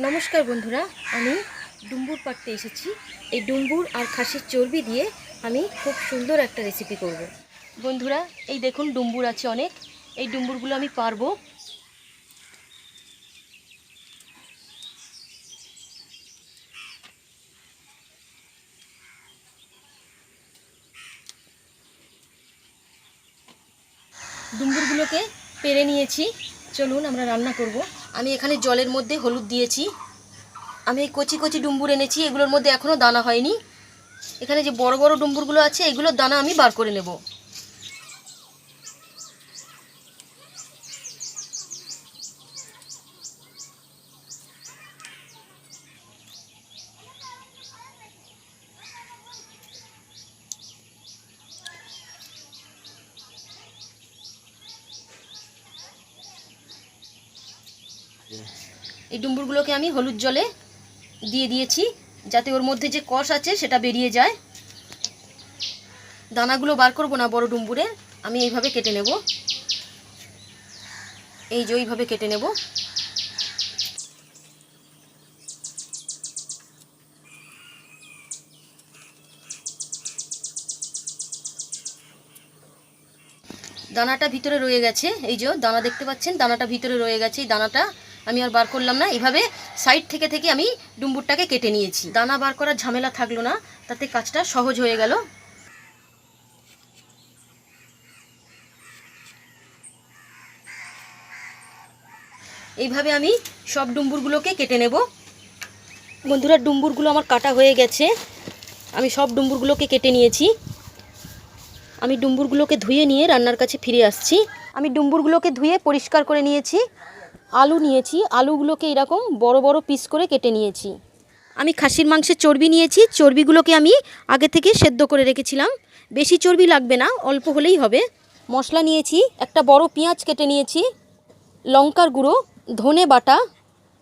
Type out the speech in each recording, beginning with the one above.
নমস্কার বন্ধুরা, আমি ডুম্বুর পাড়তে এসেছি। এই ডুম্বুর আর খাসির চর্বি দিয়ে আমি খুব সুন্দর একটা রেসিপি করব। বন্ধুরা, এই দেখুন ডুম্বুর আছে অনেক। এই ডুম্বুরগুলো আমি পারব। ডুম্বুরগুলোকে পেরে নিয়েছি। চলুন আমরা রান্না করব। আমি এখানে জলের মধ্যে হলুদ দিয়েছি। আমি এই কচি কচি ডুম্বুর এনেছি, এগুলোর মধ্যে এখনও দানা হয়নি। এখানে যে বড় বড় ডুম্বুরগুলো আছে, এগুলোর দানা আমি বার করে নেব। এই ডুম্বুরগুলোকে আমি হলুদ জলে দিয়ে দিয়েছি, যাতে ওর মধ্যে যে কষ আছে সেটা বেরিয়ে যায়। দানাগুলো বার করব না বড় ডুম্বুরে, আমি এইভাবে কেটে নেব। এই যে ওইভাবে কেটে নেব। দানাটা ভিতরে রয়ে গেছে, এই যে দানা দেখতে পাচ্ছেন? দানাটা ভিতরে রয়ে গেছে, এই দানাটা আমি আর বার করলাম না। এভাবে সাইড থেকে থেকে আমি ডুম্বুরটাকে কেটে নিয়েছি। দানা বার করার ঝামেলা থাকল না, তাতে কাজটা সহজ হয়ে গেল। এইভাবে আমি সব ডুম্বুরগুলোকে কেটে নেব। বন্ধুরা ডুম্বুরগুলো আমার কাটা হয়ে গেছে। আমি সব ডুম্বুরগুলোকে কেটে নিয়েছি। আমি ডুম্বুরগুলোকে ধুয়ে নিয়ে রান্নার কাছে ফিরে আসছি। আমি ডুম্বুরগুলোকে ধুয়ে পরিষ্কার করে নিয়েছি। আলু নিয়েছি। আলুগুলোকে এরকম বড় বড় পিস করে কেটে নিয়েছি। আমি খাসির মাংসের চর্বি নিয়েছি। চর্বিগুলোকে আমি আগে থেকে সেদ্ধ করে রেখেছিলাম। বেশি চর্বি লাগবে না, অল্প হলেই হবে। মশলা নিয়েছি, একটা বড় পেঁয়াজ কেটে নিয়েছি, লঙ্কার গুঁড়ো, ধনে বাটা,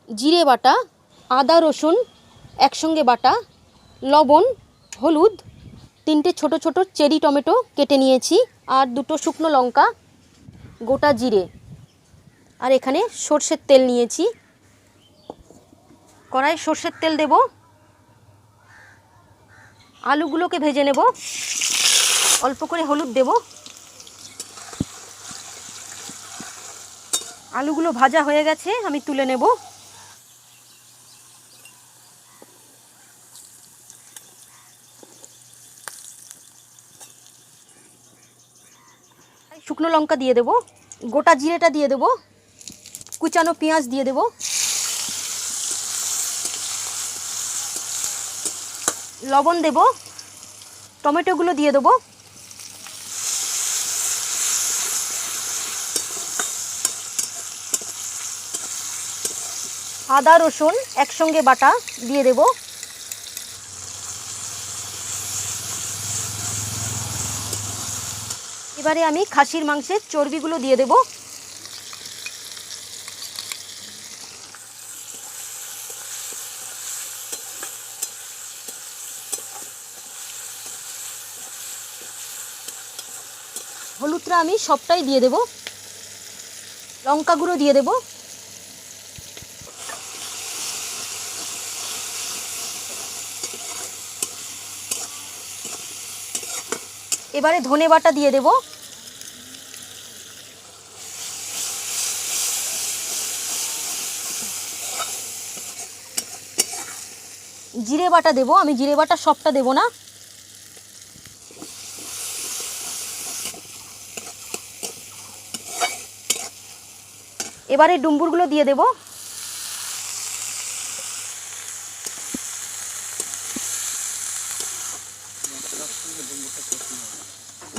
জিরে বাটা, আদা, রসুন, একসঙ্গে বাটা, লবণ, হলুদ, তিনটে ছোট ছোট চেরি টমেটো কেটে নিয়েছি, আর দুটো শুকনো লঙ্কা, গোটা জিরে। আর এখানে সর্ষের তেল নিয়েছি। কড়াই সর্ষের তেল দেব। আলুগুলোকে ভেজে নেব। অল্প করে হলুদ দেব। আলুগুলো ভাজা হয়ে গেছে, আমি তুলে নেব। শুকনো লঙ্কা দিয়ে দেব। গোটা জিরেটা দিয়ে দেব। কুচানো পেঁয়াজ দিয়ে দেব। লবণ দেব। টমেটোগুলো দিয়ে দেবো। আদা, রসুন একসঙ্গে বাটা দিয়ে দেব। এবারে আমি খাসির মাংসের চর্বিগুলো দিয়ে দেব। হলুদটা আমি সবটাই দিয়ে দেব। লঙ্কা গুঁড়ো দিয়ে দেব। এবারে ধনে বাটা দিয়ে দেব। জিরে বাটা দেব, আমি জিরে বাটা সবটা দেব না। এবারে ডুম্বুরগুলো দিয়ে দেব।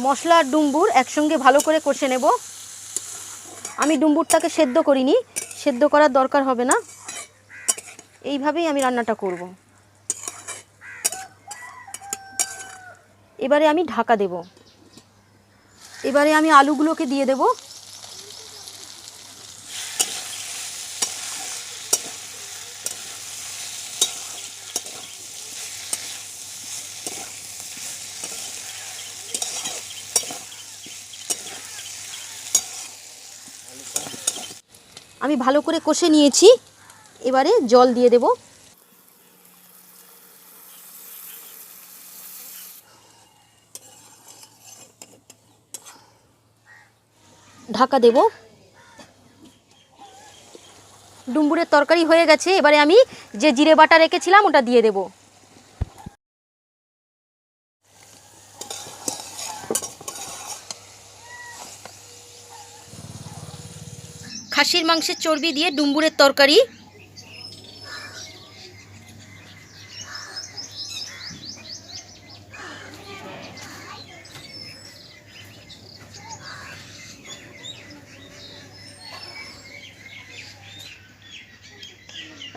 মশলা ডুম্বুর একসঙ্গে ভালো করে কষে নেব। আমি ডুম্বুরটাকে সেদ্ধ করিনি, সেদ্ধ করার দরকার হবে না। এইভাবেই আমি রান্নাটা করব। এবারে আমি ঢাকা দেব। এবারে আমি আলুগুলোকে দিয়ে দেব। আমি ভালো করে কষে নিয়েছি। এবারে জল দিয়ে দেব। ঢাকা দেব। ডুম্বুরের তরকারি হয়ে গেছে। এবারে আমি যে জিরে বাটা রেখেছিলাম, ওটা দিয়ে দেব। খাসির মাংসের চর্বি দিয়ে ডুম্বুরের তরকারি।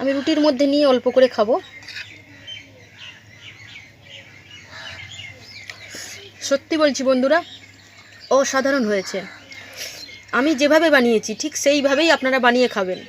আমি রুটির মধ্যে নিয়ে অল্প করে খাব। সত্যি বলছি বন্ধুরা, অসাধারণ হয়েছে। আমি যেভাবে বানিয়েছি ঠিক সেইভাবেই আপনারা বানিয়ে খাবেন।